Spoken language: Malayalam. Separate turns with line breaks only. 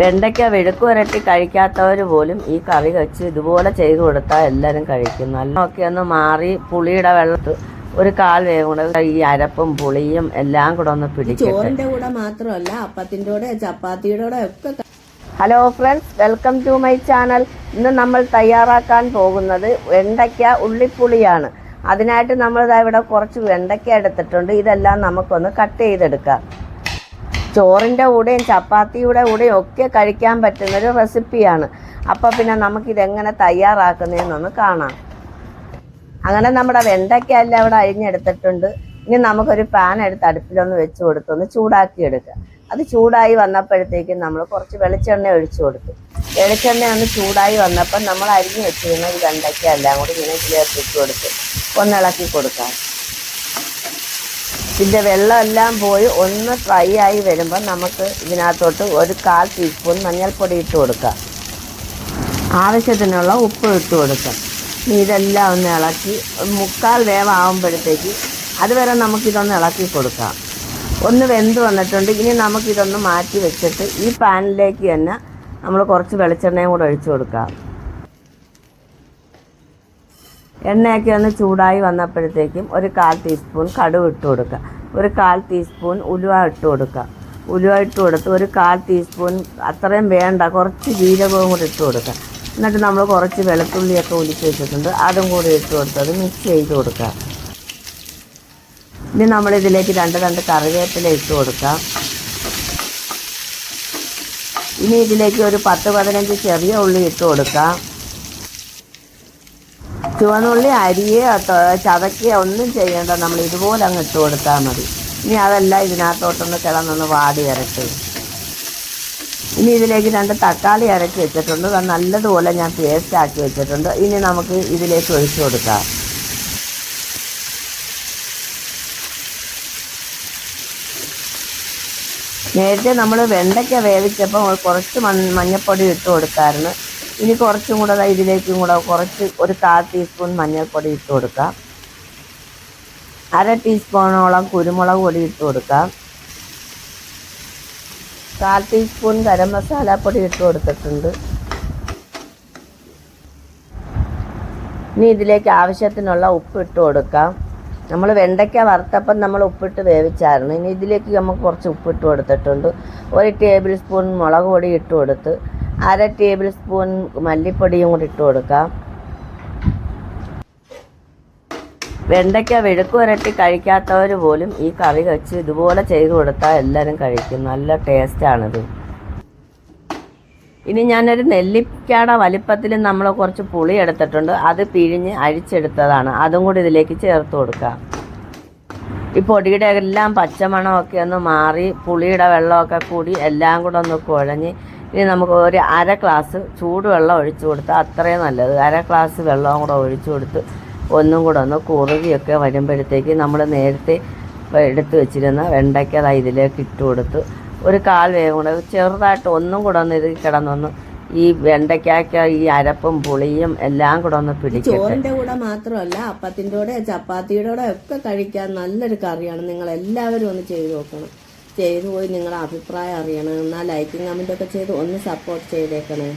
വെണ്ടയ്ക്ക വെഴുക്ക് വരട്ടി കഴിക്കാത്തവർ പോലും ഈ കറി വെച്ച് ഇതുപോലെ ചെയ്തു കൊടുത്താൽ എല്ലാവരും കഴിക്കും. നല്ല ഒക്കെ ഒന്ന് മാറി പുളിയുടെ വെള്ളത്ത് ഒരു കാൽ വേഗം കൂടെ ഈ അരപ്പും പുളിയും എല്ലാം കൂടെ ഒന്ന് പിടിക്കും
ചോറിന്റെ കൂടെ മാത്രമല്ല അപ്പത്തിന്റെ കൂടെ ചപ്പാത്തിയുടെ കൂടെ ഒക്കെ
hello friends welcome to my channel. ഇന്ന് നമ്മൾ തയ്യാറാക്കാൻ പോകുന്നത് വെണ്ടയ്ക്ക ഉള്ളിപ്പുളിയാണ്. അതിനായിട്ട് നമ്മൾ ഇവിടെ കുറച്ച് വെണ്ടയ്ക്ക എടുത്തിട്ടുണ്ട്. ഇതെല്ലാം നമുക്കൊന്ന് കട്ട് ചെയ്തെടുക്കാം. ചോറിന്റെ കൂടെയും ചപ്പാത്തിയുടെ കൂടെയും ഒക്കെ കഴിക്കാൻ പറ്റുന്നൊരു റെസിപ്പിയാണ്. അപ്പോൾ പിന്നെ നമുക്കിതെങ്ങനെ തയ്യാറാക്കുന്നതെന്നൊന്ന് കാണാം. അങ്ങനെ നമ്മുടെ വെണ്ടയ്ക്ക അവിടെ ഇവിടെ അരിഞ്ഞെടുത്തിട്ടുണ്ട്. ഇനി നമുക്കൊരു പാൻ എടുത്ത് അടുപ്പിലൊന്ന് വെച്ച് കൊടുത്തൊന്ന് ചൂടാക്കി എടുക്കുക അത് ചൂടായി വന്നപ്പോഴത്തേക്കും നമ്മൾ കുറച്ച് വെളിച്ചെണ്ണ ഒഴിച്ചു കൊടുത്തു വെളിച്ചെണ്ണ ഒന്ന് ചൂടായി വന്നപ്പോൾ നമ്മൾ അരിഞ്ഞ് വെച്ചിരുന്ന ഈ വെണ്ടയ്ക്ക എല്ലാം കൂടി ഇങ്ങനെ ചേർത്തിട്ട് കൊടുത്ത് ഒന്നിളക്കി കൊടുക്കാം. ഇതിന്റെ വെള്ളമെല്ലാം പോയി ഒന്ന് ഫ്രൈ ആയി വരുമ്പോൾ നമുക്ക് ഇതിനകത്തോട്ട് ഒരു കാൽ ടീസ്പൂൺ മഞ്ഞൾപ്പൊടി ഇട്ട് കൊടുക്കാം. ആവശ്യത്തിനുള്ള ഉപ്പ് ഇട്ട് കൊടുക്കാം. ഇതെല്ലാം ഒന്ന് ഇളക്കി മുക്കാൽ വേവാകുമ്പോഴത്തേക്ക് അതുവരെ നമുക്കിതൊന്ന് ഇളക്കി കൊടുക്കാം. ഒന്ന് വെന്ത് വന്നിട്ടുണ്ട്. ഇനി നമുക്കിതൊന്ന് മാറ്റി വെച്ചിട്ട് ഈ പാനിലേക്ക് തന്നെ നമ്മൾ കുറച്ച് വെളിച്ചെണ്ണയും കൂടെ ഒഴിച്ചു കൊടുക്കാം. എണ്ണയൊക്കെ ഒന്ന് ചൂടായി വന്നപ്പോഴത്തേക്കും ഒരു കാൽ ടീസ്പൂൺ കടുക് ഇട്ട് കൊടുക്കുക. ഒരു കാൽ ടീസ്പൂൺ ഉലുവ ഇട്ട് കൊടുക്കുക. ഉലുവ ഇട്ട് കൊടുത്ത് ഒരു കാൽ ടീസ്പൂൺ അത്രയും വേണ്ട കുറച്ച് ജീരകവും കൂടി ഇട്ട് കൊടുക്കുക. എന്നിട്ട് നമ്മൾ കുറച്ച് വെളുത്തുള്ളിയൊക്കെ ഒലിച്ച് വെച്ചിട്ടുണ്ട്. അതും കൂടി ഇട്ട് കൊടുത്തത് മിക്സ് ചെയ്ത് കൊടുക്കുക. ഇനി നമ്മളിതിലേക്ക് രണ്ട് രണ്ട് കറിവേപ്പില ഇട്ട് കൊടുക്കാം. ഇനി ഇതിലേക്ക് ഒരു പത്ത് പതിനഞ്ച് ചെറിയ ഉള്ളി ഇട്ട് കൊടുക്കാം. ചുവന്നുള്ളി അരിയെ ചതക്കുകയോ ഒന്നും ചെയ്യേണ്ട. നമ്മൾ ഇതുപോലെ അങ്ങ് ഇട്ട് കൊടുത്താൽ മതി. ഇനി അതെല്ലാം ഇതിനകത്തോട്ടൊന്ന് കിടന്നൊന്ന് വാടി ഇരട്ടി ഇനി ഇതിലേക്ക് രണ്ട് തക്കാളി ഇറക്കി വെച്ചിട്ടുണ്ട്. നല്ലതുപോലെ ഞാൻ പേസ്റ്റ് ആക്കി വെച്ചിട്ടുണ്ട്. ഇനി നമുക്ക് ഇതിലേക്ക് ഒഴിച്ചു കൊടുക്കാം. നേരത്തെ നമ്മൾ വെണ്ടയ്ക്ക വേവിച്ചപ്പോൾ കുറച്ച് മഞ്ഞപ്പൊടി ഇട്ട് കൊടുക്കാമായിരുന്നു ഇനി കുറച്ചും കൂടെ ഇതിലേക്കും കൂടെ കുറച്ച് ഒരു കാൽ ടീസ്പൂൺ മഞ്ഞൾപ്പൊടി ഇട്ട് കൊടുക്കാം. അര ടീസ്പൂണോളം കുരുമുളക് പൊടി ഇട്ട് കൊടുക്കാം. കാൽ ടീസ്പൂൺ ഗരം മസാല പൊടി ഇട്ട് കൊടുത്തിട്ടുണ്ട്. ഇനി ഇതിലേക്ക് ആവശ്യത്തിനുള്ള ഉപ്പ് ഇട്ട് കൊടുക്കാം. നമ്മൾ വെണ്ടയ്ക്ക വറുത്തപ്പം നമ്മൾ ഉപ്പിട്ട് വേവിച്ചായിരുന്നു. ഇനി ഇതിലേക്ക് നമുക്ക് കുറച്ച് ഉപ്പിട്ട് കൊടുത്തിട്ടുണ്ട്. ഒരു ടേബിൾ സ്പൂൺ മുളക് പൊടി ഇട്ട് കൊടുത്ത് അര ടേബിൾ സ്പൂൺ മല്ലിപ്പൊടിയും കൂടി ഇട്ട് കൊടുക്കാം. വെണ്ടയ്ക്ക വെഴുക്ക് വരട്ടി കഴിക്കാത്തവർ പോലും ഈ കറി വെച്ച് ഇതുപോലെ ചെയ്ത് കൊടുത്താൽ എല്ലാവരും കഴിക്കും. നല്ല ടേസ്റ്റാണിത് ഇനി ഞാനൊരു നെല്ലിക്കയുടെ വലിപ്പത്തിൽ നമ്മൾ കുറച്ച് പുളി എടുത്തിട്ടുണ്ട്. അത് പിഴിഞ്ഞ് അഴിച്ചെടുത്തതാണ് അതും കൂടി ഇതിലേക്ക് ചേർത്ത് കൊടുക്കാം. ഈ പൊടിയുടെ എല്ലാം പച്ചമണമൊക്കെ ഒന്ന് മാറി പുളിയുടെ വെള്ളമൊക്കെ കൂടി എല്ലാം കൂടെ ഒന്ന് കുഴഞ്ഞ് ഇനി നമുക്ക് ഒരു അര ഗ്ലാസ് ചൂടുവെള്ളം ഒഴിച്ചു കൊടുത്താൽ അത്രയും നല്ലത്. അര ഗ്ലാസ് വെള്ളവും കൂടെ ഒഴിച്ചു കൊടുത്ത് ഒന്നും കൂടെ ഒന്ന് കുറുകിയൊക്കെ വരുമ്പോഴത്തേക്ക് നമ്മൾ നേരത്തെ എടുത്ത് വെച്ചിരുന്ന വെണ്ടയ്ക്ക അത് ഇതിലേക്ക് ഇട്ട് കൊടുത്ത് ഒരു കാൽ വേഗം കൂടെ ചെറുതായിട്ട് ഒന്നും കൂടെ ഒന്ന് ഇത് കിടന്നൊന്ന് ഈ വെണ്ടയ്ക്ക ഈ അരപ്പും പുളിയും എല്ലാം കൂടെ ഒന്ന് പിടിച്ചു
ചോറിന്റെ കൂടെ മാത്രമല്ല അപ്പത്തിന്റെ കൂടെ ചപ്പാത്തിയുടെ കൂടെ ഒക്കെ കഴിക്കാൻ നല്ലൊരു കറിയാണ്. നിങ്ങൾ എല്ലാവരും ഒന്ന് ചെയ്തു നോക്കണം. ചെയ്തു പോയി നിങ്ങളുടെ അഭിപ്രായം അറിയണം. എന്നാൽ ലൈക്കും കമന്റ് ഒക്കെ ചെയ്ത് ഒന്ന് സപ്പോർട്ട് ചെയ്തേക്കണേ.